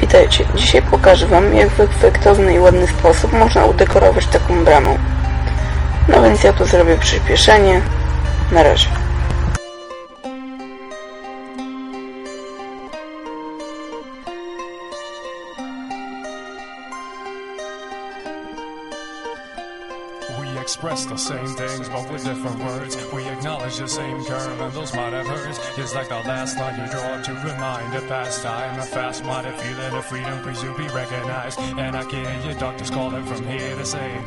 Witajcie, dzisiaj pokażę Wam jak w efektowny i ładny sposób można udekorować taką bramę. No więc ja tu zrobię przyspieszenie. Na razie. We express the same things, but with different words. We acknowledge the same curve, and those might have hurt. Just like the last line you draw to remind of past time. A fast minded feeling of freedom, please you be recognized. And I can hear your doctors calling from here to say.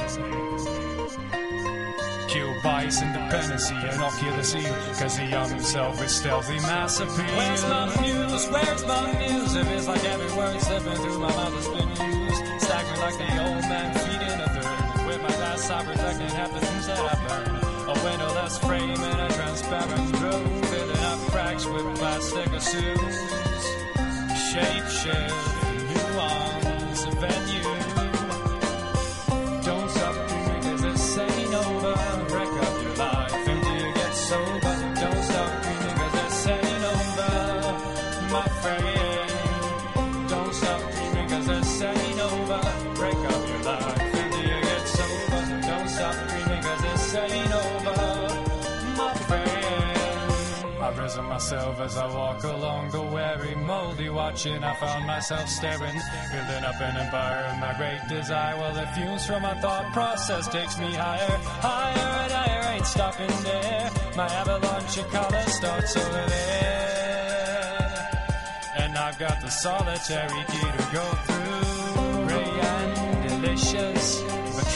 Kill bias, and kill the seal. Cause the young self is stealthy mass appeal. Where's my muse? Where's my muse? If it's like every word slipping through my mouth has been used. Staggering like the old man feeding a cyber second happens that I burn. A windowless frame and a transparent roof, filling up cracks with plastic suits. Shape shift, new arms, venues. Ain't over. My friend. I've risen myself as I walk along the weary, moldy watching. I found myself staring, building up an empire. of My great desire, well, the fumes from my thought process takes me higher, higher and higher. Ain't stopping there. My avalanche of color starts over there. And I've got the solitary key to go through. Gray and delicious,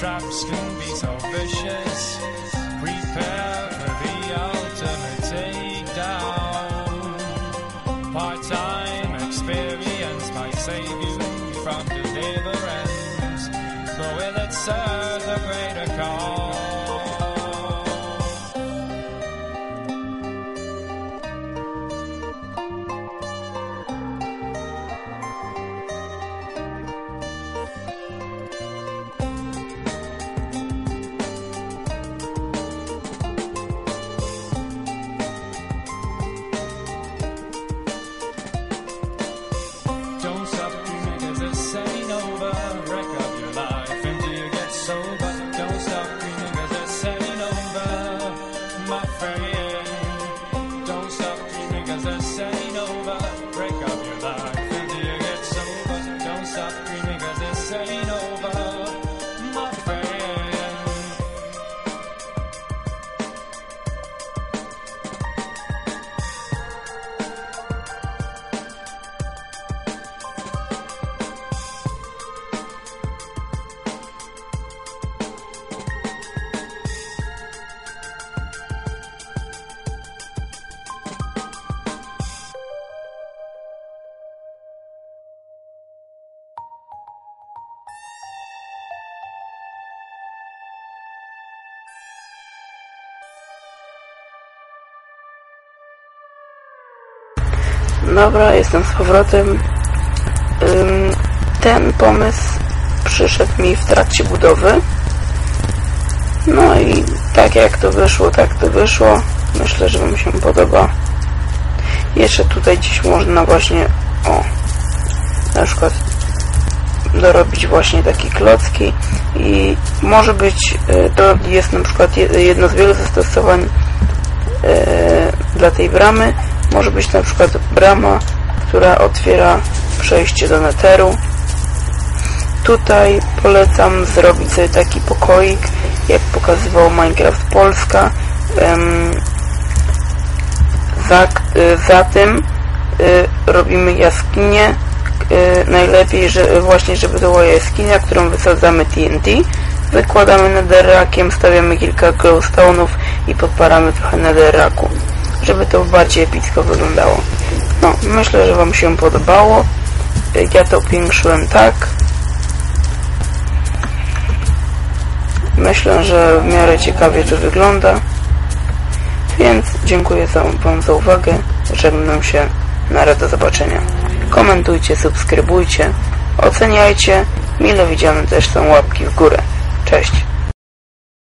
traps can be so vicious. Prepare for the Dobra, jestem z powrotem. Ten pomysł przyszedł mi w trakcie budowy. No i tak jak to wyszło, tak to wyszło. Myślę, że Wam się podoba. Jeszcze tutaj gdzieś można właśnie, o, na przykład dorobić właśnie takie klocki i może być, y, to jest na przykład je- jedno z wielu zastosowań e, dla tej bramy może być na przykład brama, która otwiera przejście do neteru. Tutaj polecam zrobić sobie taki pokoik, jak pokazywał Minecraft Polska. Za, y, za tym y, robimy jaskinię. Y, najlepiej, że właśnie, żeby to była jaskinia, którą wysadzamy TNT. Wykładamy netherrackiem, stawiamy kilka glowstone'ów i podparamy trochę netherracku, żeby to bardziej epicko wyglądało. No, myślę, że Wam się podobało. Ja to upiększyłem tak. Myślę, że w miarę ciekawie to wygląda. Więc dziękuję za, Wam za uwagę. Żegnam się. Na do zobaczenia. Komentujcie, subskrybujcie, oceniajcie. Mile widziane też są łapki w górę. Cześć.